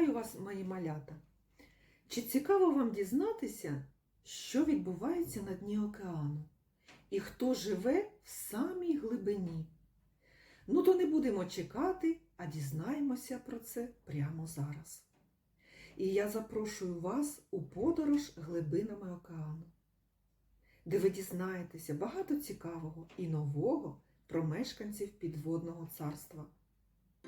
Вітаю вас, мої малята! Чи цікаво вам дізнатися, що відбувається на дні океану? І хто живе в самій глибині? Ну, то не будемо чекати, а дізнаємося про це прямо зараз. І я запрошую вас у подорож глибинами океану, де ви дізнаєтеся багато цікавого і нового про мешканців підводного царства.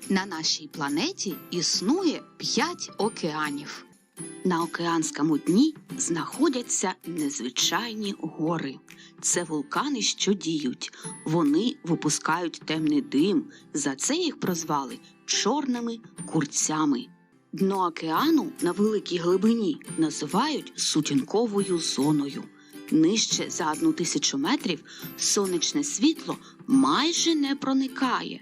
На нашій планеті існує п'ять океанів. На океанському дні знаходяться незвичайні гори. Це вулкани, що діють. Вони випускають темний дим. За це їх прозвали чорними курцями. Дно океану на великій глибині називають сутінковою зоною. Нижче за одну тисячу метрів сонячне світло майже не проникає.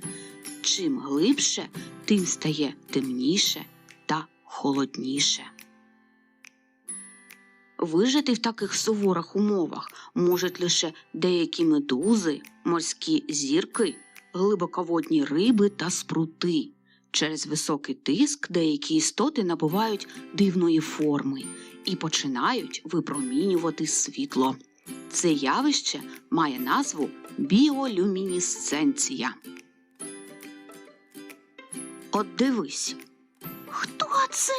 Чим глибше, тим стає темніше та холодніше. Вижити в таких суворих умовах можуть лише деякі медузи, морські зірки, глибоководні риби та спрути. Через високий тиск деякі істоти набувають дивної форми і починають випромінювати світло. Це явище має назву біолюмінесценція. От дивись. Хто це?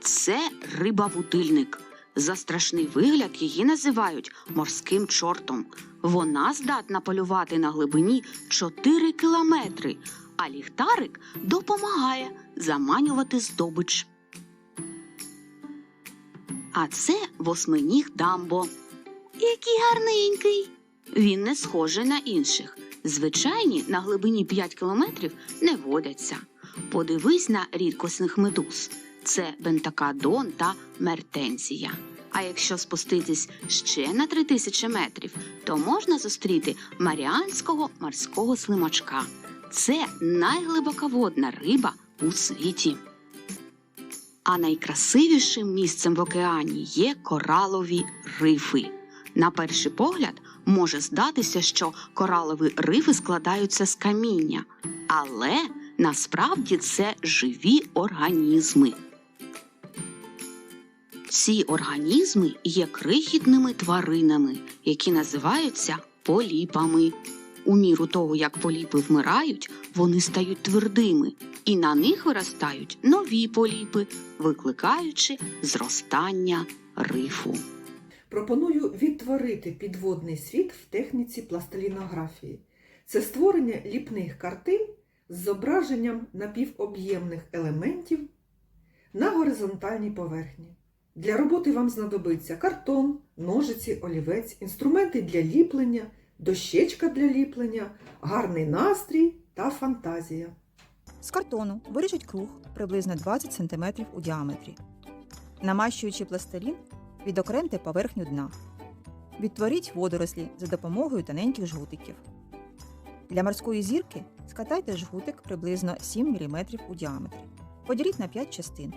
Це риба-вутильник. За страшний вигляд її називають морським чортом. Вона здатна полювати на глибині 4 кілометри, а ліхтарик допомагає заманювати здобич. А це восьминіг дамбо. Який гарненький. Він не схожий на інших. Звичайні на глибині 5 кілометрів не водяться. Подивись на рідкісних медуз. Це бентакадон та мертензія. А якщо спуститись ще на 3000 метрів, то можна зустріти маріанського морського слимачка. Це найглибоководна риба у світі. А найкрасивішим місцем в океані є коралові рифи. На перший погляд може здатися, що коралові рифи складаються з каміння, але насправді це живі організми. Ці організми є крихітними тваринами, які називаються поліпами. У міру того, як поліпи вмирають, вони стають твердими, і на них виростають нові поліпи, викликаючи зростання рифу. Пропоную відтворити підводний світ в техніці пластилінографії. Це створення ліпних картин з зображенням напівоб'ємних елементів на горизонтальній поверхні. Для роботи вам знадобиться картон, ножиці, олівець, інструменти для ліплення, дощечка для ліплення, гарний настрій та фантазія. З картону виріжіть круг приблизно 20 см у діаметрі. Намащуючи пластилін, відокремте поверхню дна. Відтворіть водорослі за допомогою тоненьких жгутиків. Для морської зірки скатайте жгутик приблизно 7 мм у діаметрі. Поділіть на 5 частин.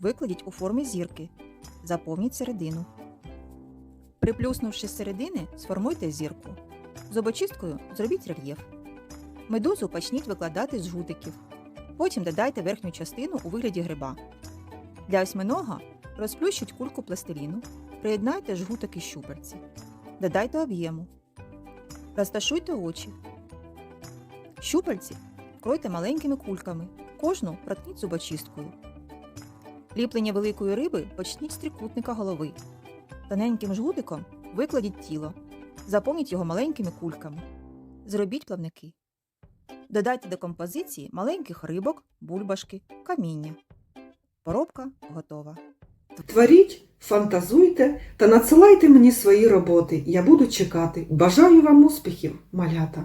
Викладіть у формі зірки. Заповніть середину. Приплюснувши з середини, сформуйте зірку. Зубочисткою зробіть рельєф. Медузу почніть викладати з жгутиків. Потім додайте верхню частину у вигляді гриба. Для осьминога розплющіть кульку пластиліну, приєднайте жгутики щупальці. Додайте об'єму. Розташуйте очі. Щупальці вкройте маленькими кульками. Кожну проткніть зубочисткою. Ліплення великої риби почніть з трикутника голови. Тоненьким жгутиком викладіть тіло. Заповніть його маленькими кульками. Зробіть плавники. Додайте до композиції маленьких рибок, бульбашки, каміння. Поробка готова. Творіть, фантазуйте та надсилайте мені свої роботи. Я буду чекати. Бажаю вам успіхів, малята!